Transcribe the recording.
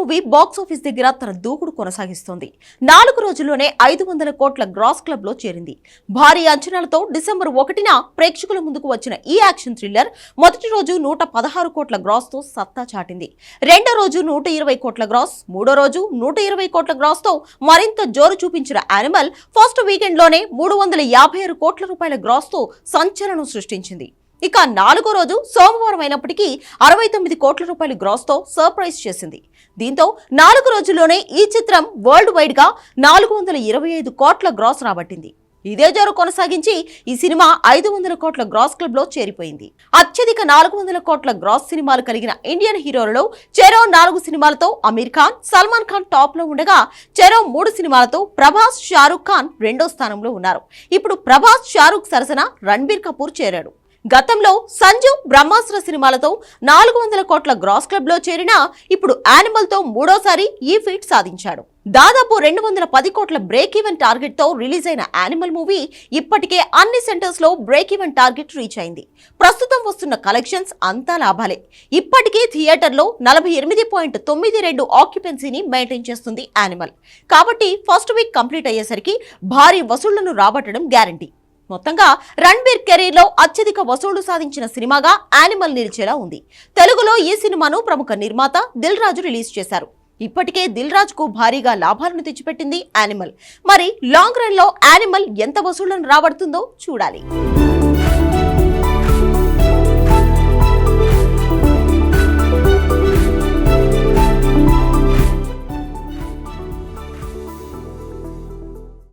Movie box office దగ్గర తన దూకుడు కొనసాగిస్తోంది. నాలుగు రోజుల్లోనే ఐదు వందల కోట్ల గ్రాస్ క్లబ్లో చేరింది. భారీ అంచనాలతో డిసెంబర్ ఒకటిన ప్రేక్షకుల ముందుకు వచ్చిన ఈ యాక్షన్ థ్రిల్లర్ మొదటి రోజు నూట పదహారు కోట్ల గ్రాస్తో సత్తా చాటింది. రెండో రోజు నూట ఇరవై కోట్ల గ్రాస్ మూడో రోజు నూట ఇరవై కోట్ల గ్రాస్తో మరింత జోరు చూపించిన యానిమల్ ఫస్ట్ వీకెండ్లోనే మూడు వందల యాభై ఆరు కోట్ల రూపాయల గ్రాస్తో సంచలనం సృష్టించింది. ఇక నాలుగో రోజు సోమవారం అయినప్పటికీ అరవై తొమ్మిది కోట్ల రూపాయల గ్రాస్తో సర్ప్రైజ్ చేసింది. దీంతో నాలుగు రోజుల్లోనే ఈ చిత్రం వరల్డ్ వైడ్గా నాలుగు వందల ఇరవై ఐదు కోట్ల గ్రాస్ రాబట్టింది. ఇదే జోరు కొనసాగించి ఈ సినిమా ఐదు వందల కోట్ల గ్రాస్ క్లబ్లో చేరిపోయింది. అత్యధిక నాలుగు వందల కోట్ల గ్రాస్ సినిమాలు కలిగిన ఇండియన్ హీరోలలో చెరో నాలుగు సినిమాలతో అమీర్ ఖాన్ సల్మాన్ ఖాన్ టాప్లో ఉండగా చెరో మూడు సినిమాలతో ప్రభాస్ షారూఖ్ ఖాన్ రెండో స్థానంలో ఉన్నారు. ఇప్పుడు ప్రభాస్ షారూఖ్ సరసన రణబీర్ కపూర్ చేరాడు గతంలో సంజు బ్రహ్మాస్త్ర సినిమాలతో నాలుగు వందల కోట్ల గ్రాస్ క్లబ్లో చేరినా ఇప్పుడు యానిమల్తో మూడోసారి ఈ ఫీట్ సాధించాడు. దాదాపు రెండు వందల పది కోట్ల బ్రేక్ ఈవెన్ టార్గెట్తో రిలీజ్ అయిన యానిమల్ మూవీ ఇప్పటికే అన్ని సెంటర్స్లో బ్రేక్ ఈవెన్ టార్గెట్ రీచ్ అయింది. ప్రస్తుతం వస్తున్న కలెక్షన్స్ అంతా లాభాలే. ఇప్పటికే థియేటర్లో నలభై ఎనిమిది పాయింట్ తొమ్మిది రెండు ఆక్యుపెన్సీని మెయింటైన్ చేస్తుంది యానిమల్. కాబట్టి ఫస్ట్ వీక్ కంప్లీట్ అయ్యేసరికి భారీ వసూళ్ళను రాబట్టడం గ్యారంటీ మొత్తంగా రణ్బీర్ కెరీర్లో అత్యధిక వసూళ్ళు సాధించిన సినిమాగా యానిమల్ నిలిచేలా ఉంది. తెలుగులో ఈ సినిమాను ప్రముఖ నిర్మాత దిల్ రాజు రిలీజ్ చేశారు. ఇప్పటికే దిల్ రాజు కు భారీగా లాభాలను తెచ్చిపెట్టింది యానిమల్. మరి లాంగ్ రన్లో యానిమల్ ఎంత వసూళ్ళను రాబడుతుందో చూడాలి.